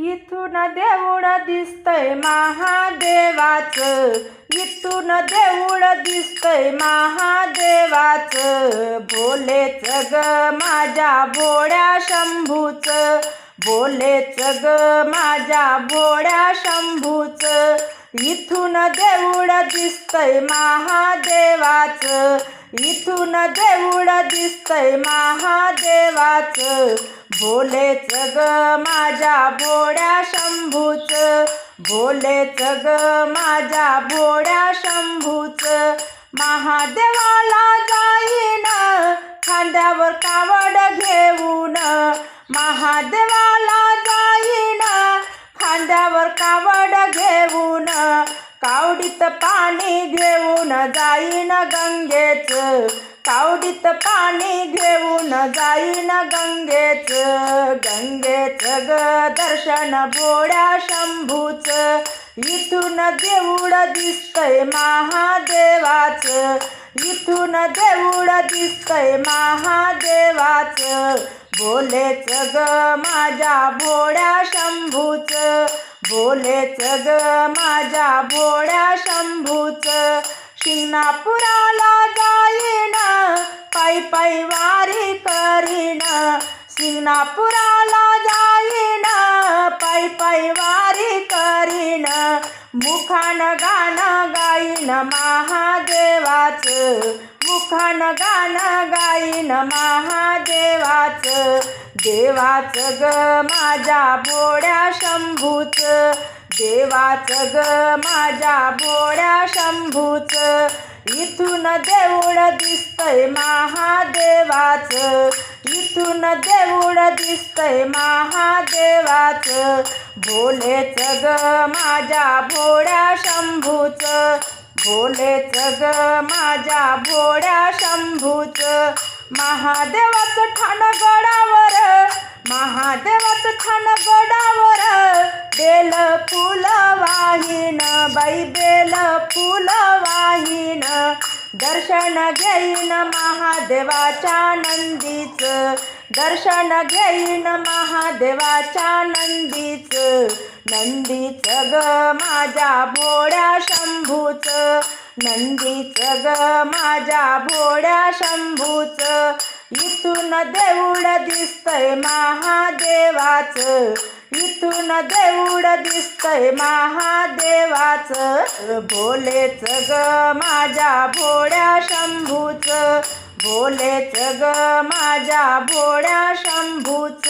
इथून देऊळ दिसतय महादेवाचं. इथून देऊळ दिसतय महादेवाचं. बोलेच ग माझ्या भोळ्या शंभूच. बोलेच ग माझ्या भोळ्या शंभूच. इथून देऊळ दिसतय महादेवाचं. इथून देऊळ दिसतय महादेवाचं. भोलेच ग माझ्या भोळ्या शंभूच. भोलेच ग माझ्या भोड्या शंभूच. महादेवाला जाईन खांद्यावर कावड घेऊन. महादेवाला जाईन खांद्यावर कावड घेऊन. कावडीत पाणी घेऊन जाईन गंगेच. कावडीत पाणी घेऊन जाईन गंगेच. गंगेच ग दर्शन भोळ्या शंभूच. इथून देऊळ दिसतय महादेवाचं. इथून देऊळ दिसतय महादेवाचं. बोलेच ग माझ्या भोळ्या शंभूच. बोलेच ग माझ्या भोळ्या शंभूच. शिंगणापुराला जाईन पायी पायी वारी करीन. शिंगणापुराला जाईन पायी पायी वारी करीन. मुखान गाणं गाईन महादेवाचं. मुखान गाणं गाईन महादेवाचं. देवाचं ग माझ्या भोड्या शंभूच. देवाचं ग माझ्या भोड्या शंभूच. इथून देऊळ दिसतय महादेवाचं. इथून देऊळ दिसतय महादेवाचं. भोलेच ग माझ्या भोड्या शंभूच. भोलेच ग माझ्या भोड्या शंभूच. महादेवाचं ठाण गडावर महादेवाचं ठाण गडावर बेल फुल वाहीन बाई बेल फुल वाहीन. दर्शन घेईन महादेवाच्या नंदीच दर्शन घेईन महादेवाच्या नंदीच. नंदीच ग माझ्या भोळ्या शंभूच नंदीच ग माझ्या भोड्या शंभूच. इथून देऊळ दिसतय महादेवाचं. इथून देऊळ दिसतय महादेवाचं. भोलेच ग माझ्या भोड्या शंभूच. भोलेच ग माझ्या भोड्या शंभूच.